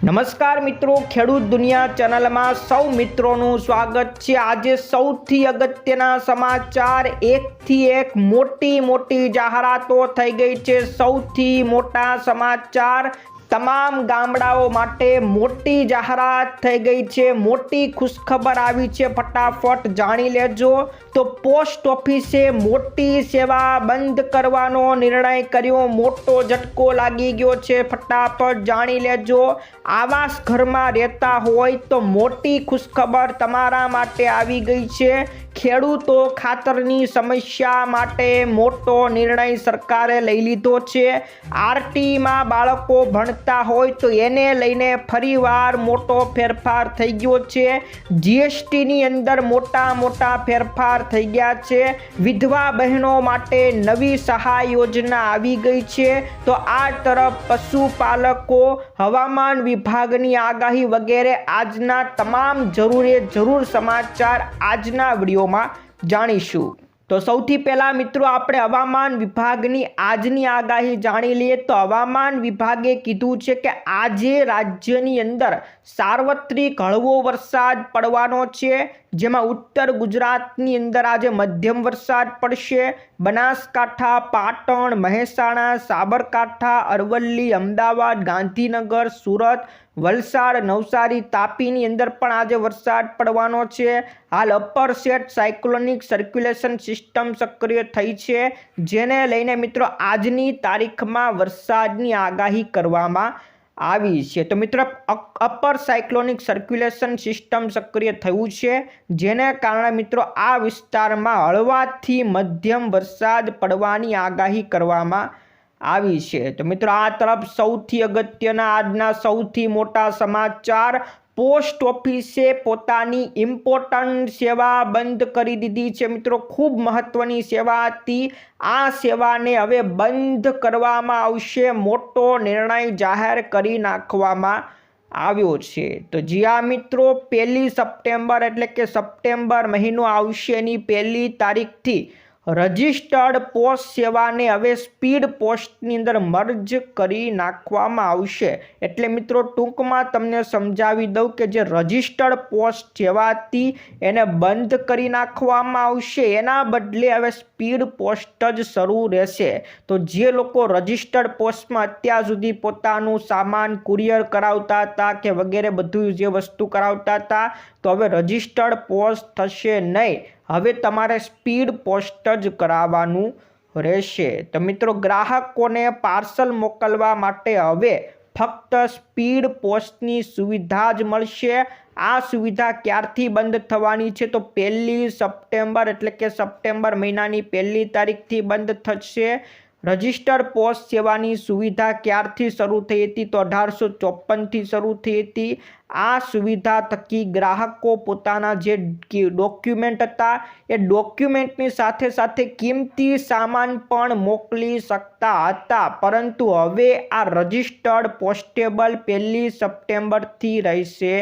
નમસ્કાર મિત્રો, ખેડૂત દુનિયા ચેનલમાં સૌ મિત્રોનું સ્વાગત છે. આજે સૌથી અગત્યના સમાચાર, એકથી એક મોટી મોટી જાહેરાતો થઈ ગઈ છે. સૌથી મોટા સમાચાર તમામ ગામડાઓ માટે મોટી જાહેરાત થઈ ગઈ છે, મોટી ખુશખબર આવી છે. ફટાફટ જાણી લેજો તો પોસ્ટ ઓફિસે મોટી સેવા બંધ કરવાનો નિર્ણય કર્યો. મોટો ઝટકો લાગી ગયો છે. ફટાફટ જાણી લેજો. આવાસ ઘરમાં રહેતા હોય તો મોટી ખુશખબર તમારા માટે આવી ગઈ છે. ખેડૂતો ખાતરની સમસ્યા માટે મોટો નિર્ણય સરકારે લઈ લીધો છે. આરટીમાં બાળકો ભણતા હોય તો એને લઈને ફરીવાર મોટો ફેરફાર થઈ ગયો છે. જીએસટીની અંદર મોટા મોટા ફેરફાર થઈ ગયા છે. વિધવા બહેનો માટે નવી સહાય યોજના આવી ગઈ છે. તો આ તરફ પશુપાલકો, હવામાન વિભાગની આગાહી વગેરે આજના તમામ જરૂરે, જરૂર સમાચાર આજના વિડીયોમાં જાણીશું. તો સૌથી પહેલાં મિત્રો, આપણે હવામાન વિભાગની આજની આગાહી જાણી લઈએ. તો હવામાન વિભાગે કીધું છે કે આજે રાજ્યની અંદર સાર્વત્રિક હળવો વરસાદ પડવાનો છે, જેમાં ઉત્તર ગુજરાતની અંદર આજે મધ્યમ વરસાદ પડશે. બનાસકાંઠા, પાટણ, મહેસાણા, સાબરકાંઠા, અરવલ્લી, અમદાવાદ, ગાંધીનગર, સુરત વલસાડ નવસારી તાપીની અંદર પણ આજે વરસાદ પડવાનો છે. હાલ upper set cyclonic circulation system સક્રિય થઈ છે, જેને લઈને મિત્રો આજની તારીખમાં વરસાદની આગાહી કરવામાં આવી છે. તો મિત્રો અપર સાયક્લોનિક સર્ક્યુલેશન સિસ્ટમ સક્રિય થયું છે, જેને કારણે મિત્રો આ વિસ્તારમાં હળવાથી મધ્યમ વરસાદ પડવાની આગાહી કરવામાં આવી છે. તો મિત્રો, આ તરફ સૌથી અગત્યના, આજના સૌથી મોટા સમાચાર. પોસ્ટ ઓફિસે પોતાની ઇમ્પોર્ટન્ટ સેવા બંધ કરી દીધી છે મિત્રો. ખૂબ મહત્ત્વની સેવા હતી. આ સેવાને હવે બંધ કરવામાં આવશે. મોટો નિર્ણય જાહેર કરી નાખવામાં આવ્યો છે. તો જ્યાં મિત્રો, પહેલી સપ્ટેમ્બર એટલે કે સપ્ટેમ્બર મહિનો આવશે એની પહેલી તારીખથી રજિસ્ટર્ડ પોસ્ટ સેવાને હવે સ્પીડ પોસ્ટની અંદર મર્જ કરી નાખવામાં આવશે. એટલે મિત્રો, ટૂંકમાં તમને સમજાવી દઉં કે જે રજિસ્ટર્ડ પોસ્ટ સેવા હતી એને બંધ કરી નાખવામાં આવશે, એના બદલે હવે સ્પીડ પોસ્ટ જ શરૂ રહેશે. તો જે લોકો રજિસ્ટર્ડ પોસ્ટમાં અત્યાર સુધી પોતાનું સામાન કુરિયર કરાવતા હતા કે વગેરે બધું જે વસ્તુ કરાવતા હતા તો હવે રજિસ્ટર્ડ પોસ્ટ થશે નહીં. હવે તમારે સ્પીડ પોસ્ટ જ કરાવવાનું રહેશે. તો મિત્રો, ગ્રાહકોને પાર્સલ મોકલવા માટે હવે ફક્ત સ્પીડ પોસ્ટની સુવિધા જ મળશે. આ સુવિધા ક્યારથી બંધ થવાની છે? તો પહેલી સપ્ટેમ્બર, એટલે કે સપ્ટેમ્બર મહિનાની પહેલી તારીખથી બંધ થશે. રજિસ્ટર પોસ્ટ સેવાની સુવિધા ક્યારથી શરૂ થઈ હતી તો અઢારસો ચોપનથી શરૂ થઈ હતી. આ સુવિધા થકી ગ્રાહકો પોતાના જે ડોક્યુમેન્ટ હતા, એ ડોક્યુમેન્ટની સાથે સાથે કિંમતી સામાન પણ મોકલી શકતા હતા. પરંતુ હવે આ રજિસ્ટર્ડ પોસ્ટેબલ પહેલી સપ્ટેમ્બરથી રહેશે.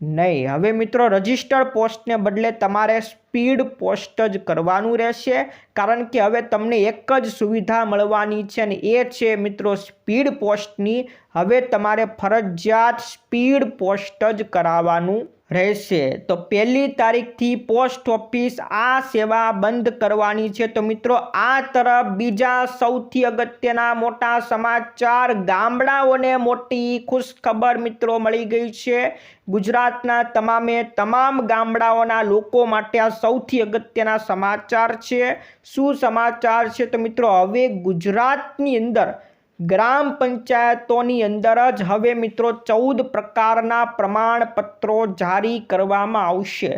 નહીં. હવે મિત્રો રજિસ્ટર્ડ પોસ્ટને બદલે તમારે સ્પીડ પોસ્ટ જ કરવાનું રહેશે. કારણ કે હવે તમને એક જ સુવિધા મળવાની છે અને એ છે મિત્રો સ્પીડ પોસ્ટની હવે તમારે ફરજિયાત સ્પીડ પોસ્ટ જ કરાવવાનું રહેશે. તો પહેલી તારીખથી પોસ્ટ ઓફિસ આ સેવા બંધ કરવાની છે. તો મિત્રો, આ તરફ બીજા સૌથી અગત્યના મોટા સમાચાર. ગામડાઓને મોટી ખુશખબર મિત્રો મળી ગઈ છે. ગુજરાતના તમામે તમામ ગામડાઓના લોકો માટે આ સૌથી અગત્યના સમાચાર છે. શું સમાચાર છે? તો મિત્રો, હવે ગુજરાતની અંદર ગ્રામ પંચાયતોની અંદર જ હવે મિત્રો ચૌદ પ્રકારના પ્રમાણપત્રો જારી કરવામાં આવશે.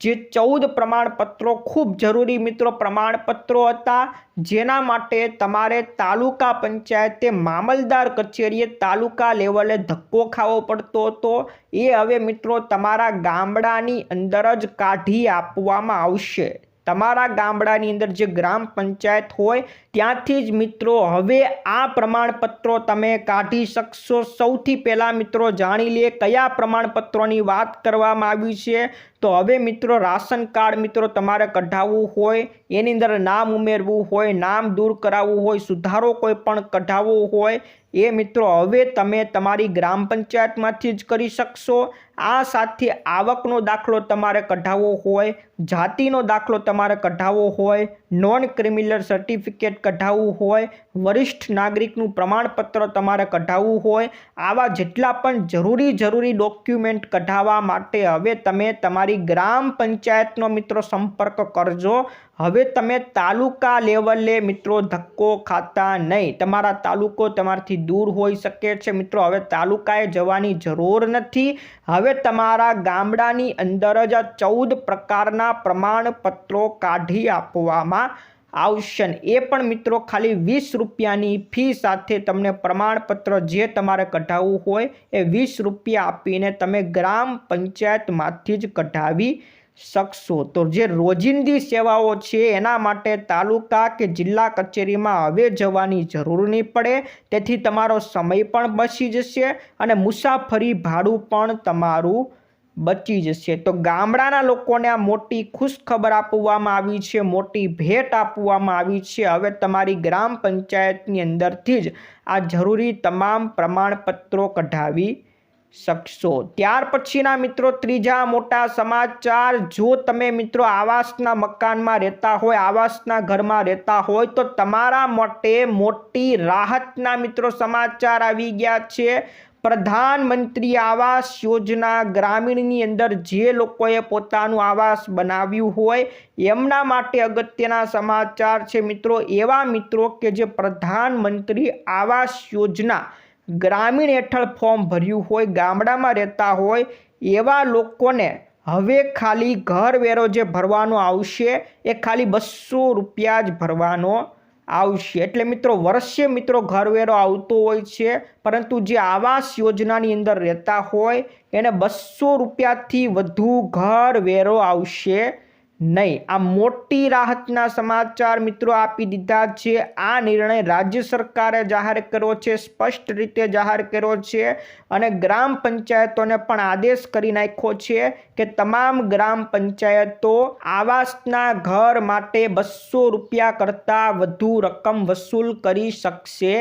જે ચૌદ પ્રમાણપત્રો ખૂબ જરૂરી મિત્રો પ્રમાણપત્રો હતા. જેના માટે તમારે તાલુકા પંચાયતે મામલદાર કચેરીએ તાલુકા લેવલે ધક્કો ખાવો પડતો હતો. એ હવે મિત્રો તમારા ગામડાની અંદર જ કાઢી આપવામાં આવશે. તમારા ગામડાની અંદર જે ગ્રામ પંચાયત હોય, ત્યાંથી જ મિત્રો હવે આ પ્રમાણપત્રો તમે કાઢી શકશો. સૌથી પહેલાં મિત્રો જાણી લઈએ કયા પ્રમાણપત્રોની વાત કરવામાં આવી છે. તો હવે મિત્રો રાશન કાર્ડ મિત્રો તમારે કઢાવવું હોય, એની અંદર નામ ઉમેરવું હોય, નામ દૂર કરાવવું હોય, સુધારો કોઈ પણ કઢાવવો હોય એ મિત્રો, હવે તમે તમારી ગ્રામ પંચાયતમાંથી જ કરી શકશો. આ સાથે આવકનો દાખલો તમારે કઢાવવો હોય, જાતિનો દાખલો તમારે કઢાવવો હોય નોન ક્રિમિનલ સર્ટિફિકેટ કઢાવવું હોય, વરિષ્ઠ નાગરિકનું પ્રમાણપત્ર તમારે કઢાવવું હોય, આવા જેટલા પણ જરૂરી જરૂરી ડોક્યુમેન્ટ કઢાવવા માટે હવે તમે તમારી ગ્રામ પંચાયતનો મિત્રો સંપર્ક કરજો. હવે તમે તાલુકા લેવલે મિત્રો ધક્કો ખાતા નહીં. તમારા તાલુકો તમારાથી દૂર હોઈ શકે છે મિત્રો. હવે તાલુકાએ જવાની જરૂર નથી. હવે તમારા ગામડાની અંદર જ ચૌદ પ્રકારના પ્રમાણપત્રો કાઢી આપવામાં આવશે. એ પણ મિત્રો ખાલી વીસ રૂપિયાની ફી સાથે તમને પ્રમાણપત્ર જે તમારે કઢાવવું હોય એ વીસ રૂપિયા આપીને તમે ગ્રામ પંચાયતમાંથી જ કઢાવી શકશો. તો જે રોજિંદી સેવાઓ છે એના માટે તાલુકા કે જિલ્લા કચેરીમાં હવે જવાની જરૂર નહીં પડે. તેથી તમારો સમય પણ બચી જશે અને મુસાફરી ભાડું પણ તમારું બચી જશે. તો ગામડાના લોકોને આ મોટી ખુશખબર આપવામાં આવી છે, મોટી ભેટ આપવામાં આવી છે. હવે તમારી ગ્રામ પંચાયતની અંદરથી જ આ જરૂરી તમામ પ્રમાણપત્રો કઢાવી શકશો. ત્યાર પછીના મિત્રો, ત્રીજા મોટા સમાચાર, જો તમે મિત્રો આવાસના મકાનમાં રહેતા હોય, આવાસના ઘરમાં રહેતા હોય, તો તમારા માટે મોટી રાહતના મિત્રો સમાચાર આવી ગયા છે. પ્રધાનમંત્રી આવાસ યોજના ગ્રામીણની અંદર જે લોકોએ પોતાનું આવાસ બનાવ્યું હોય એમના માટે અગત્યના સમાચાર છે મિત્રો. એવા મિત્રો કે જે પ્રધાનમંત્રી આવાસ યોજના ગ્રામીણ હેઠળ ફોર્મ ભર્યું હોય, ગામડામાં રહેતા હોય, એવા લોકોને હવે ખાલી ઘર વેરો જે ભરવાનો આવશે, એ ખાલી બસો રૂપિયા જ ભરવાનો આવશે. એટલે મિત્રો, વર્ષે મિત્રો ઘરવેરો આવતો હોય છે, પરંતુ જે આવાસ યોજનાની અંદર રહેતા હોય, એને બસો રૂપિયાથી વધુ ઘર વેરો આવશે. નહીં. આ મોટી રાહતના સમાચાર મિત્રો આપી દીધા છે. આ નિર્ણય રાજ્ય સરકારે જાહેર કર્યો છે, સ્પષ્ટ રીતે જાહેર કર્યો છે અને ગ્રામ પંચાયતોને પણ આદેશ કરી નાખ્યો છે કે તમામ ગ્રામ પંચાયતો આવાસના ઘર માટે બસો રૂપિયા કરતાં વધુ રકમ વસૂલ કરી શકશે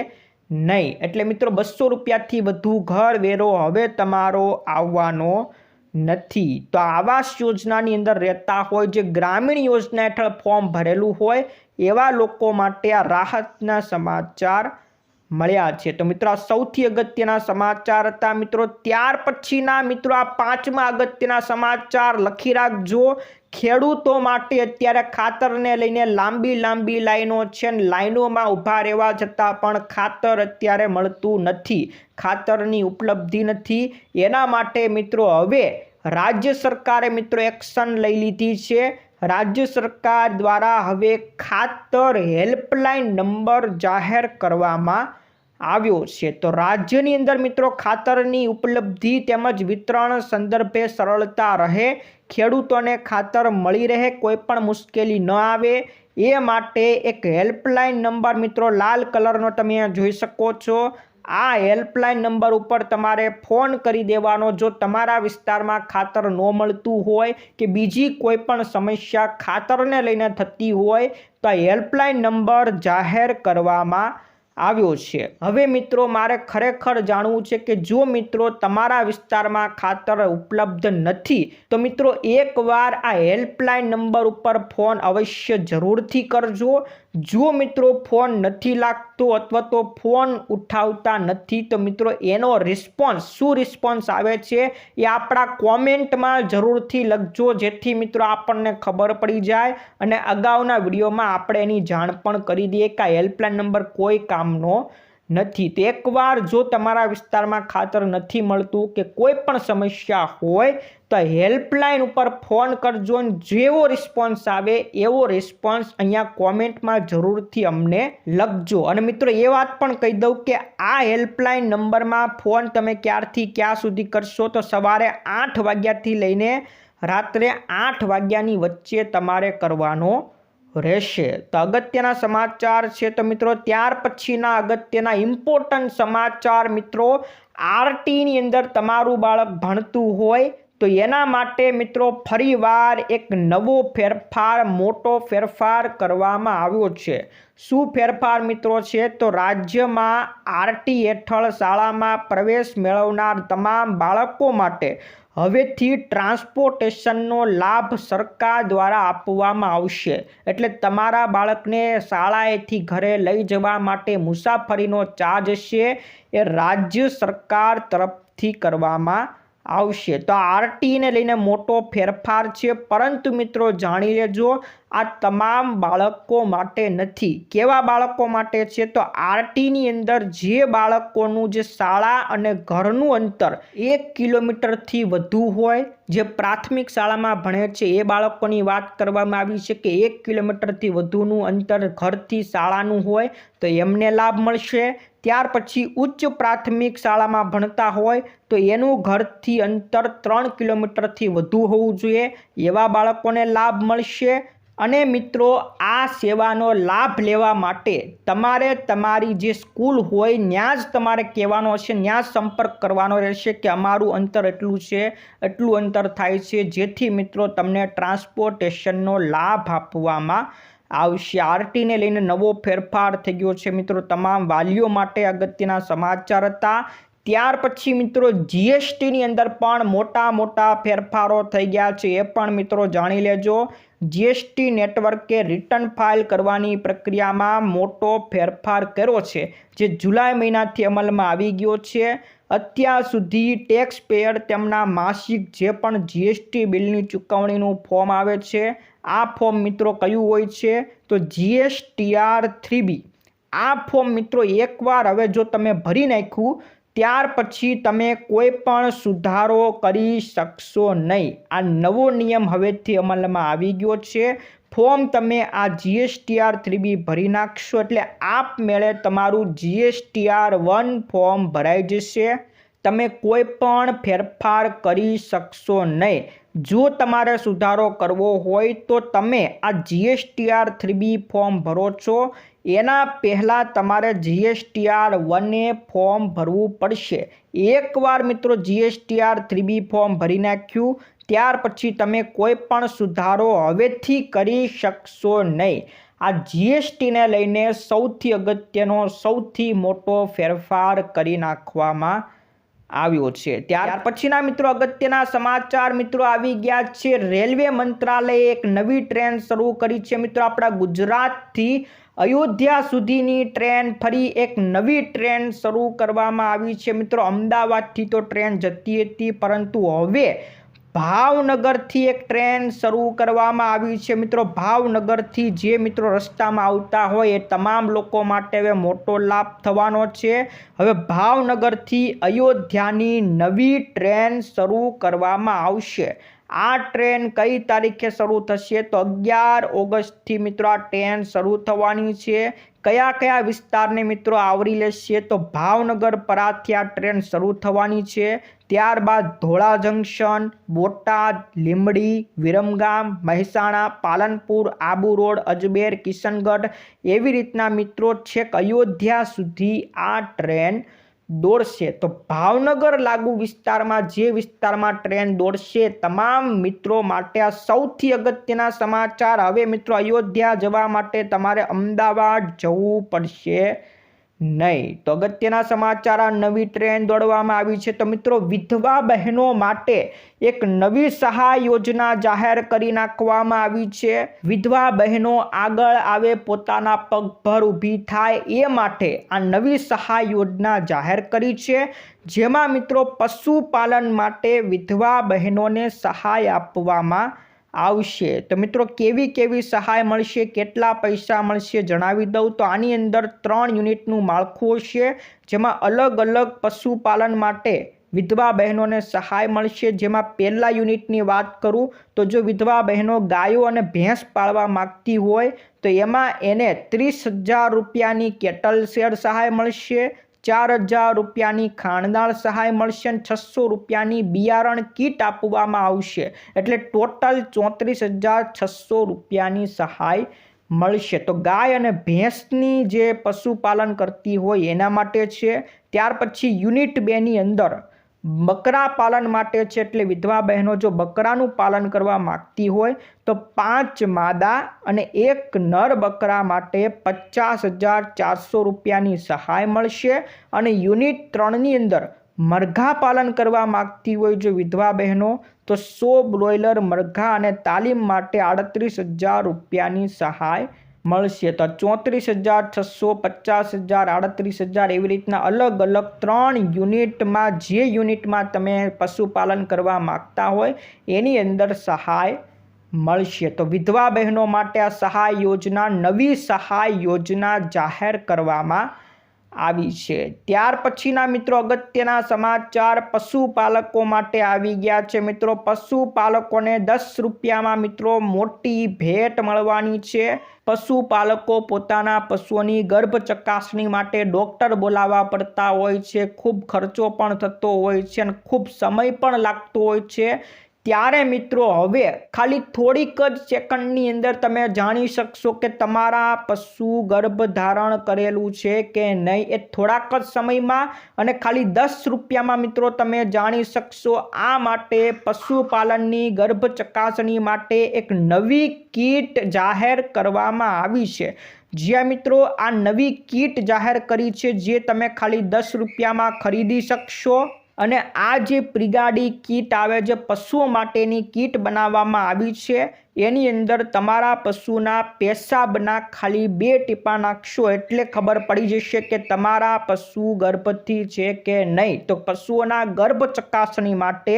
નહીં. એટલે મિત્રો, બસો રૂપિયાથી વધુ ઘર વેરો હવે તમારો આવવાનો નથી. તો આવાસ યોજનાની અંદર રહેતા હોય, જે ગ્રામીણ યોજના હેઠળ ફોર્મ ભરેલું હોય, એવા લોકો માટે આ રાહતના સમાચાર મળ્યા છે. તો મિત્રો, આ સૌથી અગત્યના સમાચાર હતા. મિત્રો, ત્યાર પછીના મિત્રો, આ પાંચમા અગત્યના સમાચાર લખી રાખજો. ખેડૂતો માટે અત્યારે ખાતરને લઈને લાંબી લાંબી લાઈનો છે ને લાઈનોમાં ઊભા રહેવા છતાં પણ ખાતર અત્યારે મળતું નથી, ખાતરની ઉપલબ્ધિ નથી. એના માટે મિત્રો હવે રાજ્ય સરકારે મિત્રો એક્શન લઈ લીધી છે. રાજ્ય સરકાર દ્વારા હવે ખાતર હેલ્પલાઇન નંબર જાહેર કરવામાં આવ્યો છે. તો રાજ્યની અંદર મિત્રો ખાતરની ઉપલબ્ધિ તેમજ વિતરણ સંદર્ભે સરળતા રહે, ખેડૂતોને ખાતર મળી રહે, કોઈ પણ મુશ્કેલી ન આવે. એ માટે એક હેલ્પલાઇન નંબર મિત્રો લાલ કલરનો તમે જોઈ શકો છો. આ હેલ્પલાઇન નંબર ઉપર તમારે ફોન કરી દેવાનો. જો તમારા વિસ્તારમાં ખાતર ન મળતું હોય કે બીજી કોઈ પણ સમસ્યા ખાતરને લઈને થતી હોય, તો હેલ્પલાઇન નંબર જાહેર કરવામાં આવ્યો છે. હવે મિત્રો, મારે ખરેખર જાણવું છે કે જો મિત્રો તમારા વિસ્તારમાં ખાતર ઉપલબ્ધ નથી, તો મિત્રો એકવાર આ હેલ્પલાઇન નંબર ઉપર ફોન અવશ્ય જરૂરથી કરજો. જો મિત્રો, ફોન નથી લાગતો અથવા તો ફોન ઉઠાવતા નથી. તો મિત્રો, એનો રિસ્પોન્સ શું રિસ્પોન્સ આવે છે એ આપણા કોમેન્ટમાં જરૂરથી લખજો, જેથી મિત્રો આપણને ખબર પડી જાય અને અગાઉના વિડીયોમાં આપણે એની જાણ પણ કરી દઈએ. કે હેલ્પલાઇન નંબર કોઈ કામનો નથી. તો એકવાર જો તમારા વિસ્તારમાં ખાતર નથી મળતું કે કોઈ પણ સમસ્યા હોય, તો હેલ્પલાઇન ઉપર ફોન કરજો અને જેવો રિસ્પોન્સ આવે એવો રિસ્પોન્સ અહીંયા કોમેન્ટમાં જરૂરથી અમને લખજો. અને મિત્રો, એ વાત પણ કહી દઉં કે આ હેલ્પલાઇન નંબરમાં ફોન તમે ક્યારથી ક્યાં સુધી કરશો? તો સવારે આઠ વાગ્યાથી લઈને રાત્રે આઠ વાગ્યાની વચ્ચે તમારે કરવાનો રહેશે. તો અગત્યના સમાચાર છે તો મિત્રો, ત્યાર પછીના અગત્યના ઇમ્પોર્ટન્ટ સમાચાર મિત્રો આરટીની અંદર તમારું બાળક ભણતું હોય તો એના માટે મિત્રો ફરીવાર એક નવો ફેરફાર, મોટો ફેરફાર કરવામાં આવ્યો છે. શું ફેરફાર મિત્રો છે? તો રાજ્યમાં આરટી હેઠળ શાળામાં પ્રવેશ મેળવનાર તમામ બાળકો માટે હવેથી ટ્રાન્સપોર્ટેશનનો લાભ સરકાર દ્વારા આપવામાં આવશે. એટલે તમારા બાળકને શાળાએથી ઘરે લઈ જવા માટે મુસાફરીનો ચાર્જ છે એ રાજ્ય સરકાર તરફથી કરવામાં આવશે. તો આરટીને લઈને મોટો ફેરફાર છે. પરંતુ મિત્રો જાણી લેજો, આ તમામ બાળકો માટે નથી. કેવા બાળકો માટે છે? તો આરટીની અંદર જે બાળકોનું જે શાળા અને ઘરનું અંતર એક કિલોમીટરથી વધુ હોય, જે પ્રાથમિક શાળામાં ભણે છે, એ બાળકોની વાત કરવામાં આવી છે કે એક કિલોમીટરથી વધુનું અંતર ઘરથી શાળાનું હોય, તો એમને લાભ મળશે. ત્યાર પછી ઉચ્ચ પ્રાથમિક શાળામાં ભણતા હોય તો એનું ઘરથી અંતર ત્રણ કિલોમીટરથી વધુ હોવું જોઈએ. એવા બાળકોને લાભ મળશે અને મિત્રો, આ સેવાનો લાભ લેવા માટે તમારે તમારી જે સ્કૂલ હોય ત્યાં જ તમારે કહેવાનો હશે ત્યાં સંપર્ક કરવાનો રહેશે કે અમારું અંતર એટલું છે, એટલું અંતર થાય છે, જેથી મિત્રો તમને ટ્રાન્સપોર્ટેશનનો લાભ આપવામાં આવશે આરટીને લઈને નવો ફેરફાર થઈ ગયો છે. મિત્રો, તમામ વાલીઓ માટે અગત્યના સમાચાર હતા. ત્યાર પછી મિત્રો, જીએસટીની અંદર પણ મોટા મોટા ફેરફારો થઈ ગયા છે. એ પણ મિત્રો જાણી લેજો. જીએસટી નેટવર્કે રિટર્ન ફાઇલ કરવાની પ્રક્રિયામાં મોટો ફેરફાર કર્યો છે, જે જુલાઈ મહિનાથી અમલમાં આવી ગયો છે. અત્યાર સુધી ટેક્સ પેયર તેમના માસિક જે પણ જીએસટી બિલની ચૂકવણીનું ફોર્મ આવે છે, આ ફોર્મ મિત્રો કયું હોય છે? તો જીએસટીઆર થ્રી બી આ ફોર્મ મિત્રો એકવાર હવે જો તમે ભરી નાખ્યું ત્યાર પછી તમે કોઈ પણ સુધારો કરી શકશો નહીં. આ નવો નિયમ હવેથી અમલમાં આવી ગયો છે. ફોર્મ તમે આ જીએસટીઆર થ્રી બી ભરી નાખશો એટલે આપમેળે તમારું જીએસટીઆર વન ફોર્મ ભરાઈ જશે. તમે કોઈ પણ ફેરફાર કરી શકશો નહીં. જો તમારે સુધારો કરવો હોય તો તમે આ જીએસટીઆર થ્રી બી ફોર્મ ભરો છો. એના પહેલાં તમારે જીએસટીઆર વને ફોર્મ ભરવું પડશે. એકવાર મિત્રો જીએસટીઆર થ્રી બી ફોર્મ ભરી નાખ્યું, ત્યાર પછી તમે કોઈ પણ સુધારો હવેથી કરી શકશો નહીં. આ જીએસટીને લઈને સૌથી અગત્યનો, સૌથી મોટો ફેરફાર કરી નાખવામાં આવ્યો છે. ત્યાર પછીના મિત્રો અગત્યના સમાચાર મિત્રો આવી ગયા છે. રેલવે મંત્રાલયે એક નવી ટ્રેન શરૂ કરી છે. મિત્રો આપણા ગુજરાતથી અયોધ્યા સુધીની ટ્રેન ફરી એક નવી ટ્રેન શરૂ કરવામાં આવી છે. મિત્રો અમદાવાદથી તો ટ્રેન જતી હતી પરંતુ હવે ભાવનગરથી એક ટ્રેન શરૂ કરવામાં આવી છે. મિત્રો, ભાવનગરથી જે મિત્રો રસ્તામાં આવતા હોય એ તમામ લોકો માટે હવે મોટો લાભ થવાનો છે. હવે ભાવનગરથી અયોધ્યાની નવી ટ્રેન શરૂ કરવામાં આવશે. આ ટ્રેન કઈ તારીખે શરૂ થશે? તો અગિયાર ઓગસ્ટથી મિત્રો આ ટ્રેન શરૂ થવાની છે. કયા કયા વિસ્તારને મિત્રો આવરી લેશે? તો ભાવનગર પરાથી આ ટ્રેન શરૂ થવાની છે. ત્યારબાદ ધોળા જંકશન, બોટાદ, લીંબડી, વિરમગામ, મહેસાણા, પાલનપુર, આબુ રોડ, અજમેર, કિશનગઢ એવી રીતના મિત્રો છેક અયોધ્યા સુધી આ ટ્રેન દોડશે. તો ભાવનગર લાગુ વિસ્તારમાં જે વિસ્તારમાં ટ્રેન દોડશે, તમામ મિત્રો માટે આ સૌથી અગત્યના સમાચાર. હવે મિત્રો અયોધ્યા જવા માટે તમારે અમદાવાદ જવું પડશે. નહીં. તો અગત્યના સમાચાર આ નવી ટ્રેન દોડવામાં આવી છે. તો મિત્રો, વિધવા બહેનો માટે એક નવી સહાય યોજના જાહેર કરી નાખવામાં આવી છે. વિધવા બહેનો આગળ આવે, પોતાના પગભર ઊભી થાય એ માટે આ નવી સહાય યોજના જાહેર કરી છે. જેમાં મિત્રો, પશુપાલન માટે વિધવા બહેનોને સહાય આપવામાં આવશે. તો મિત્રો, કેવી કેવી સહાય મળશે, કેટલા પૈસા મળશે જણાવી દઉં. તો આની અંદર ત્રણ યુનિટનું માળખું હશે, જેમાં અલગ અલગ પશુપાલન માટે વિધવા બહેનોને સહાય મળશે. જેમાં પહેલા યુનિટની વાત કરું, તો જો વિધવા બહેનો ગાયો અને ભેંસ પાળવા માગતી હોય, તો એમાં એને ત્રીસ હજાર રૂપિયાની કેટલ શેર સહાય મળશે? ચાર હજાર રૂપિયાની ખાણદાળ સહાય મળશે અને છસો રૂપિયાની બિયારણ કીટ આપવામાં આવશે. એટલે ટોટલ ચોત્રીસ હજાર છસો રૂપિયાની સહાય મળશે. તો ગાય અને ભેંસની જે પશુપાલન કરતી હોય એના માટે છે. ત્યાર પછી યુનિટ બેની અંદર બકરા પાલન માટે છે એટલે વિધવા બહેનો જો બકરાનું પાલન કરવા માગતી હોય તો પાંચ માદા અને એક નર બકરા માટે પચાસ હજાર ચારસો રૂપિયાની સહાય મળશે અને યુનિટ ત્રણની અંદર મરઘા પાલન કરવા માગતી હોય જો વિધવા બહેનો, તો સો બ્રોઇલર મરઘા અને તાલીમ માટે આડત્રીસ હજાર રૂપિયાની સહાય મળશે. તો ચોત્રીસ હજાર છસો પચાસ હજાર આડત્રીસ હજાર એવી રીતના અલગ અલગ ત્રણ યુનિટમાં, જે યુનિટમાં તમે પશુપાલન કરવા માગતા હોય, એની અંદર સહાય મળશે. તો વિધવા બહેનો માટે આ સહાય યોજના, નવી સહાય યોજના જાહેર કરવામાં આવી છે. ત્યાર પછીના મિત્રો અગત્યના સમાચાર પશુપાલકો માટે આવી ગયા છે. મિત્રો, પશુપાલકોને દસ રૂપિયામાં મિત્રો મોટી ભેટ મળવાની છે. પશુપાલકો પોતાના પશુઓની ગર્ભ ચકાસણી માટે ડૉક્ટર બોલાવવા પડતા હોય છે. ખૂબ ખર્ચો પણ થતો હોય છે અને ખૂબ સમય પણ લાગતો હોય છે. ત્યારે મિત્રો હવે ખાલી થોડીક જ સેકન્ડની અંદર તમે જાણી શકશો કે તમારા પશુ ગર્ભ ધારણ કરેલું છે કે નહીં એ થોડાક જ સમયમાં અને ખાલી દસ રૂપિયામાં મિત્રો તમે જાણી શકશો. આ માટે પશુપાલનની ગર્ભ ચકાસણી માટે એક નવી કીટ જાહેર કરવામાં આવી છે. જ્યાં મિત્રો આ નવી કીટ જાહેર કરી છે જે તમે ખાલી દસ રૂપિયામાં ખરીદી શકશો. અને આ જે પ્રિગાડી કીટ આવે છે, પશુઓ માટેની કીટ બનાવવામાં આવી છે. એની અંદર તમારા પશુના પેશાબના ખાલી બે ટીપા નાખશો એટલે ખબર પડી જશે કે તમારા પશુ ગર્ભથી છે કે નહીં. તો પશુઓના ગર્ભ ચકાસણી માટે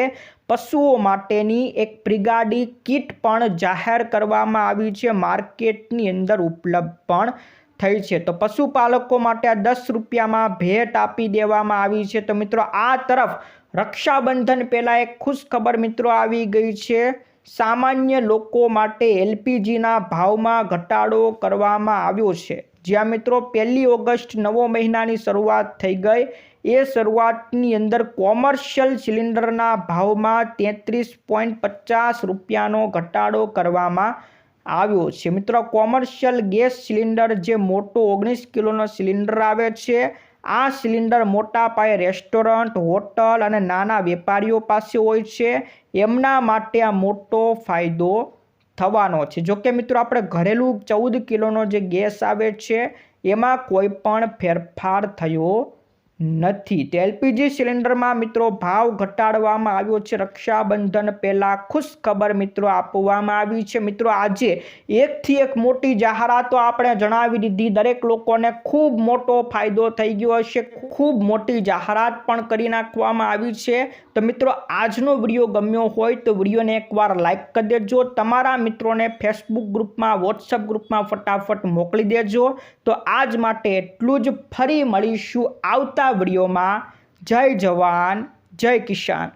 પશુઓ માટેની એક પ્રિગાડી કીટ પણ જાહેર કરવામાં આવી છે, માર્કેટની અંદર ઉપલબ્ધ પણ. થઈ છે. તો પશુપાલકો માટે આ દસ રૂપિયામાં ભેટ આપી દેવામાં આવી છે. તો મિત્રો, આ તરફ રક્ષાબંધન પહેલાં એક ખુશ ખબર મિત્રો આવી ગઈ છે. સામાન્ય લોકો માટે એલપીજીના ભાવમાં ઘટાડો કરવામાં આવ્યો છે. જ્યાં મિત્રો, પહેલી ઓગસ્ટ નવો મહિનાની શરૂઆત થઈ ગઈ. એ શરૂઆતની અંદર કોમર્શિયલ સિલિન્ડરના ભાવમાં તેત્રીસ પોઈન્ટ પચાસ રૂપિયાનો ઘટાડો કરવામાં આવ્યો છે. મિત્રો, કોમર્શિયલ ગેસ સિલિન્ડર જે મોટો ઓગણીસ કિલોનો સિલિન્ડર આવે છે, આ સિલિન્ડર મોટા પાયે રેસ્ટોરન્ટ, હોટલ અને નાના વેપારીઓ પાસે હોય છે. એમના માટે આ મોટો ફાયદો થવાનો છે. જોકે મિત્રો, આપણે ઘરેલું ચૌદ કિલોનો જે ગેસ આવે છે, એમાં કોઈ પણ ફેરફાર થયો નથી. એલપીજી સિલિન્ડરમાં મિત્રો ભાવ ઘટાડવામાં આવ્યો છે. રક્ષાબંધન પહેલાં ખુશ ખબર મિત્રો આપવામાં આવી છે. મિત્રો આજે એકથી એક મોટી જાહેરાતો આપણે જણાવી દીધી. દરેક લોકોને ખૂબ મોટો ફાયદો થઈ ગયો હશે. ખૂબ મોટી જાહેરાત પણ કરી નાખવામાં આવી છે. તો મિત્રો આજનો વીડિયો ગમ્યો હોય તો વિડીયોને એકવાર લાઇક કરી દેજો. તમારા મિત્રોને ફેસબુક ગ્રુપમાં વોટ્સઅપ ગ્રુપમાં ફટાફટ મોકલી દેજો. તો આજ માટે એટલું જ. ફરી મળીશું આવતા વિડીયોમાં જય જવાન જય કિસાન.